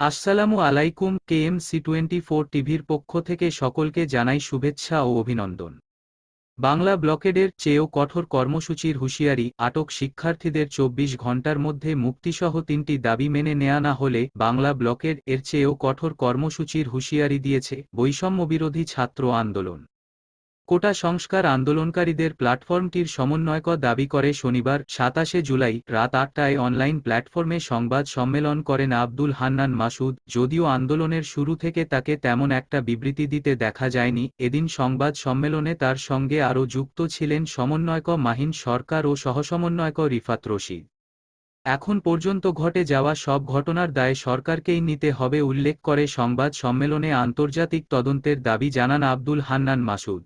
আসসালামু আলাইকুম কে KMC twenty four টিভির পক্ষ থেকে সকলকে জানাই শুভেচ্ছা ও অভিনন্দন। বাংলা ব্লকেডের চেয়েও কঠোর কর্মসূচির হুঁশিয়ারি আটক শিক্ষার্থীদের চব্বিশ ঘণ্টার মধ্যে মুক্তিসহ তিনটি দাবি মেনে নেয়া না হলে বাংলা ব্লকেড এর চেয়েও কঠোর কর্মসূচির হুঁশিয়ারি দিয়েছে বৈষম্যবিরোধী ছাত্র আন্দোলন। কোটা সংস্কার আন্দোলনকারীদের প্ল্যাটফর্মটির সমন্বয়ক দাবি করে শনিবার, সাতাশে জুলাই, রাত আটটায় অনলাইন প্ল্যাটফর্মে সংবাদ সম্মেলন করেন আব্দুল হান্নান মাসুদ। যদিও আন্দোলনের শুরু থেকে তাকে তেমন একটা বিবৃতি দিতে দেখা যায়নি, এদিন সংবাদ সম্মেলনে তার সঙ্গে আরও যুক্ত ছিলেন সমন্বয়ক মাহিন সরকার ও সহসমন্বয়ক রিফাত রশিদ। এখন পর্যন্ত ঘটে যাওয়া সব ঘটনার দায় সরকারকেই নিতে হবে উল্লেখ করে সংবাদ সম্মেলনে আন্তর্জাতিক তদন্তের দাবি জানান আব্দুল হান্নান মাসুদ।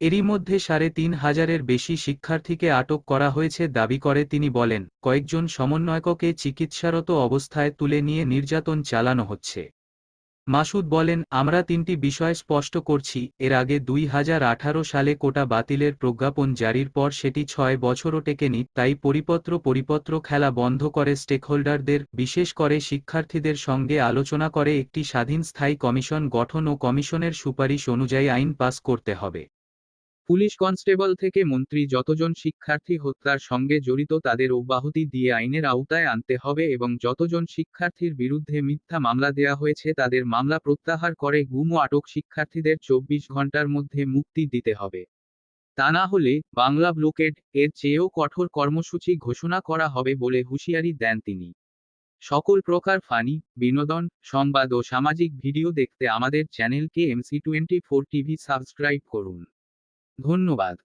এরই মধ্যে সাড়ে তিন হাজারের বেশি শিক্ষার্থীকে আটক করা হয়েছে দাবি করে তিনি বলেন, কয়েকজন সমন্বয়ককে চিকিৎসারত অবস্থায় তুলে নিয়ে নির্যাতন চালানো হচ্ছে। মাসুদ বলেন, আমরা তিনটি বিষয় স্পষ্ট করছি, এর আগে দুই হাজার আঠারো সালে কোটা বাতিলের প্রজ্ঞাপন জারির পর সেটি ছয় বছরও টেকেনি, তাই পরিপত্র পরিপত্র খেলা বন্ধ করে স্টেকহোল্ডারদের, বিশেষ করে শিক্ষার্থীদের সঙ্গে আলোচনা করে একটি স্বাধীন স্থায়ী কমিশন গঠন ও কমিশনের সুপারিশ অনুযায়ী আইন পাস করতে হবে। পুলিশ কনস্টেবল থেকে মন্ত্রী যতজন শিক্ষার্থী হত্যার সঙ্গে জড়িত তাদের অব্যাহতি দিয়ে আইনের আওতায় আনতে হবে এবং যতজন শিক্ষার্থীর বিরুদ্ধে মিথ্যা মামলা দেয়া হয়েছে তাদের মামলা প্রত্যাহার করে গুম ও আটক শিক্ষার্থীদের চব্বিশ ঘণ্টার মধ্যে মুক্তি দিতে হবে। তা না হলে বাংলা ব্লকেড এর চেয়েও কঠোর কর্মসূচি ঘোষণা করা হবে বলে হুঁশিয়ারি দেন তিনি। সকল প্রকার ফানি, বিনোদন, সংবাদ ও সামাজিক ভিডিও দেখতে আমাদের চ্যানেলকে MC twenty four TV subscribe করুন। ধন্যবাদ।